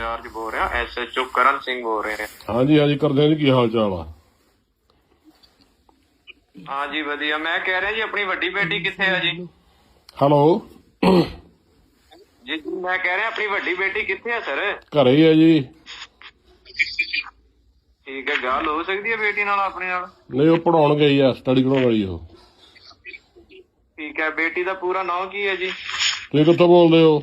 Charge ਬੋਲ ਰਿਹਾ SHO ਕਰਨ ਸਿੰਘ ਬੋਲ ਰਹੇ ਨੇ। ਹਾਂਜੀ ਹਾਂਜੀ ਕਰਦੇ ਜੀ ਕੀ ਹਾਲ ਚਾਲ ਆ? ਹਾਂ ਜੀ ਵਧੀਆ। ਮੈਂ ਕਹਿ ਰਿਹਾ ਜੀ ਆਪਣੀ ਵੱਡੀ ਬੇਟੀ ਕਿੱਥੇ ਆ ਜੀ? ਹੈਲੋ? ਜੀ ਜੀ, ਮੈਂ ਕਹਿ ਰਿਹਾ ਆਪਣੀ ਵੱਡੀ ਬੇਟੀ ਕਿੱਥੇ ਆ ਸਰ? ਘਰੇ ਹੀ ਆ ਜੀ। ਠੀਕ ਹੈ ਗੱਲ ਹੋ ਸਕਦੀ ਹੈ ਬੇਟੀ ਨਾਲ ਆਪਣੇ ਨਾਲ? ਨਹੀਂ ਉਹ ਪੜਾਉਣ ਗਈ ਆ ਸਟੱਡੀ ਕਰਾਉਣ ਵਾਲੀ ਉਹ। ਠੀਕ ਹੈ ਬੇਟੀ ਦਾ ਪੂਰਾ ਨਾਮ ਕੀ ਹੈ ਜੀ? ਤੁਸੀਂ ਕਿੱਥੋਂ ਬੋਲਦੇ ਹੋ?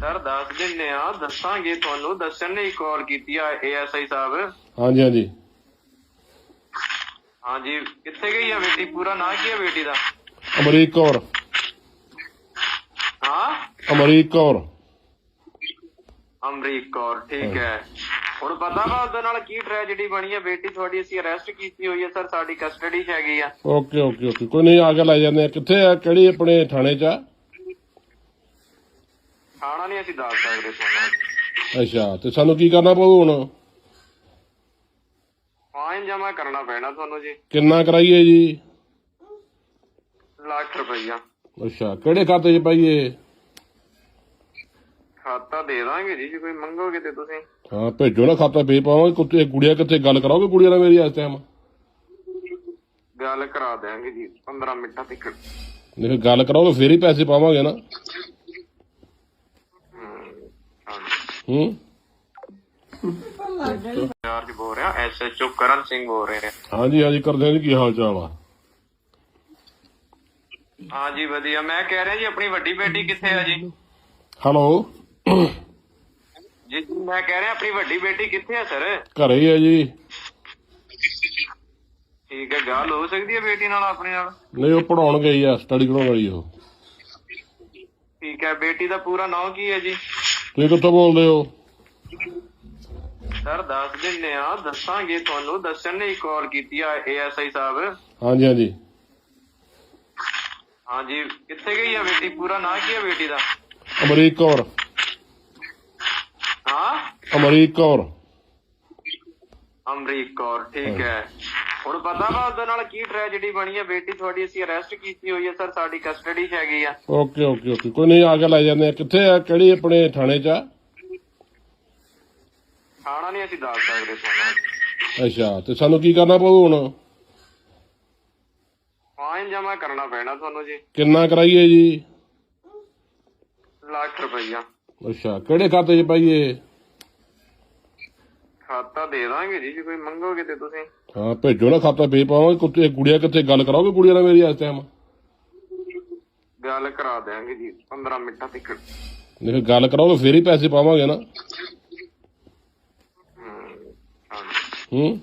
ਸਰ ਦੱਸ ਦਿੰਨੇ ਆ ਦੱਸਾਂਗੇ ਤੁਹਾਨੂੰ। ਦੱਸਣ ਲਈ ਕਾਲ ਕੀਤੀ ਆ ਏਐਸਆਈ ਸਾਹਿਬ। ਹਾਂਜੀ ਹਾਂਜੀ। ਹਾਂ ਜੀ ਕਿੱਥੇ ਗਈ ਆ ਬੇਟੀ? ਪੂਰਾ ਨਾਂ ਕੀ ਹੈ ਬੇਟੀ ਦਾ? ਅਮਰੀਕ ਕੌਰ। ਹਾਂ? ਅਮਰੀਕ ਕੌਰ। ਅਮਰੀਕ ਕੌਰ ਠੀਕ ਹੈ। ਹੁਣ ਪਤਾ ਵਾ ਉਹਦੇ ਨਾਲ ਕੀ ਟ੍ਰੈਜੇਡੀ ਬਣੀ ਹੈ ਬੇਟੀ ਤੁਹਾਡੀ ਅਸੀਂ ਅਰੈਸਟ ਕੀਤੀ ਹੋਈ ਹੈ ਸਰ ਸਾਡੀ ਕਸਟਡੀ 'ਚ ਹੈਗੀ ਆ। Okay okay okay. ਕੋਈ ਨਹੀਂ ਆ ਕੇ ਲੈ ਜਾਂਦੇ ਆ। ਕਿੱਥੇ ਆ? ਕਿਹੜੀ ਆਪਣੇ ਥਾਣੇ 'ਚ ਆ? ਖਾਣਾ ਨਹੀਂ ਅਸੀਂ ਦੱਸ ਸਕਦੇ ਤੁਹਾਨੂੰ। ਅੱਛਾ ਤੇ ਸਾਨੂੰ ਕੀ ਕਰਨਾ ਪਊ ਹੁਣ? ਫਾਈਨ ਜਮਾ ਕਰਨਾ ਪੈਣਾ ਤੁਹਾਨੂੰ ਜੀ। ਕਿੰਨਾ ਕਰਾਈਏ ਜੀ? ਲੱਖ ਰੁਪਈਆ। ਅੱਛਾ ਕਿਹੜੇ ਖਾਤੇ 'ਚ ਪਾਈਏ? ਖਾਤਾ ਦੇ ਦਾਂਗੇ ਜੀ ਜੇ ਕੋਈ ਮੰਗੋਗੇ ਤੇ ਤੁਸੀਂ। ਹਾਂ ਭੇਜੋ ਨਾ ਖਾਤਾ ਭੇਜ ਪਾਵਾਂਗੇ। ਕੁੱਤੇ ਗੁੜੀਆ ਕਿੱਥੇ ਗੱਲ ਕਰਾਓਗੇ ਗੁੜੀਆ ਨਾਲ ਮੇਰੀ ਇਸ ਟਾਈਮ ਗੱਲ ਕਰਾ ਦਿਆਂਗੇ ਜੀ 15 ਮਿੰਟਾਂ ਤੱਕ। ਨਹੀਂ ਫਿਰ ਗੱਲ ਕਰਾਓਗੇ ਫੇਰ ਹੀ ਪੈਸੇ ਪਾਵਾਂਗੇ ਨਾ ਹਾਂਜੀ ਹੂੰ। ਚਾਰਜ ਬੋਲ ਰਿਹਾ ਐਸਐਚਓ ਕਰਨ ਸਿੰਘ ਬੋਲ ਰਹੇ ਨੇ ਹਾਂਜੀ ਹਾਂਜੀ ਕਰਦੇ ਜੀ ਕੀ ਹਾਲ ਚਾਲ ਆ? ਹਾਂ ਜੀ ਵਧੀਆ। ਮੈਂ ਕਹਿ ਰਿਹਾ ਜੀ ਆਪਣੀ ਵੱਡੀ ਬੇਟੀ ਕਿੱਥੇ ਆ ਜੀ? ਹੈਲੋ। ਜੀ ਜੀ, ਮੈਂ ਕਹਿ ਰਿਹਾ ਆਪਣੀ ਵੱਡੀ ਬੇਟੀ ਕਿੱਥੇ ਆ ਸਰ? ਘਰੇ ਹੀ ਆ ਜੀ। ਠੀਕ ਹੈ ਗੱਲ ਹੋ ਸਕਦੀ ਹੈ ਬੇਟੀ ਨਾਲ ਆਪਣੇ ਨਾਲ? ਨਹੀਂ ਉਹ ਪੜਾਉਣ ਗਈ ਆ ਸਟੱਡੀ ਕਰਾਉਣ ਵਾਲੀ ਉਹ। ਠੀਕ ਹੈ ਬੇਟੀ ਦਾ ਪੂਰਾ ਨਾਮ ਕੀ ਹੈ ਜੀ? ਤੁਸੀਂ ਕਿੱਥੋਂ ਬੋਲਦੇ ਹੋ? ਸਰ ਦੱਸ ਦਿੰਨੇ ਆ ਦੱਸਾਂਗੇ ਤੁਹਾਨੂੰ। ਦੱਸਣ ਲਈ ਕਾਲ ਕੀਤੀ ਆ ਏਐਸਆਈ ਸਾਹਿਬ। ਹਾਂਜੀ ਹਾਂਜੀ। ਹਾਂ ਜੀ ਕਿੱਥੇ ਗਈ ਆ ਬੇਟੀ? ਪੂਰਾ ਨਾਂ ਕੀ ਹੈ ਬੇਟੀ ਦਾ? ਅਮਰੀਕ ਕੌਰ। ਹਾਂ? ਅਮਰੀਕ ਕੌਰ। ਅਮਰੀਕ ਕੌਰ ਠੀਕ ਹੈ। ਹੁਣ ਪਤਾ ਵਾ ਉਹਦੇ ਨਾਲ ਕੀ ਟ੍ਰੈਜੇਡੀ ਬਣੀ ਹੈ ਬੇਟੀ ਤੁਹਾਡੀ ਅਸੀਂ ਅਰੈਸਟ ਕੀਤੀ ਹੋਈ ਹੈ ਸਰ ਸਾਡੀ ਕਸਟਡੀ 'ਚ ਹੈਗੀ ਆ। ਓਕੇ ਓਕੇ ਓਕੇ ਕੋਈ ਨਹੀਂ ਆ ਕੇ ਲੈ ਜਾਂਦੇ ਆ। ਕਿੱਥੇ ਆ? ਕਿਹੜੀ ਆਪਣੇ ਥਾਣੇ 'ਚ ਆ? ਖਾਣਾ ਨਹੀਂ ਅਸੀਂ ਦੱਸ ਸਕਦੇ ਤੁਹਾਨੂੰ ਅੱਛਾ ਤੇ ਸਾਨੂੰ ਕੀ ਕਰਨਾ ਪਊ ਹੁਣ? ਫਾਈਨ ਜਮਾ ਕਰਨਾ ਪੈਣਾ ਤੁਹਾਨੂੰ ਜੀ। ਕਿੰਨਾ ਕਰਾਈਏ ਜੀ? ਲੱਖ ਰੁਪਈਆ। ਅੱਛਾ ਕਿਹੜੇ ਖਾਤੇ 'ਚ ਪਾਈਏ? ਖਾਤਾ ਦੇ ਦਾਂਗੇ ਜੀ ਜੇ ਕੋਈ ਮੰਗੋਗੇ ਤੇ ਤੁਸੀਂ। ਹਾਂ ਭੇਜੋ ਨਾ ਖਾਤਾ ਭੇਜ ਪਾਵਾਂਗੇ ਕੁੱਤੇ ਗੁੜੀਆ ਕਿੱਥੇ ਗੱਲ ਕਰਾਓਗੇ ਗੁੜੀਆ ਨਾਲ ਮੇਰੀ ਇਸ ਟਾਈਮ ਗੱਲ ਕਰਾ ਦਿਆਂਗੇ ਜੀ 15 ਮਿੰਟਾਂ ਤੱਕ। ਫਿਰ ਗੱਲ ਕਰਾਓਗੇ ਫੇਰ ਹੀ ਪੈਸੇ ਪਾਵਾਂਗੇ ਨਾ। ਹੂੰ?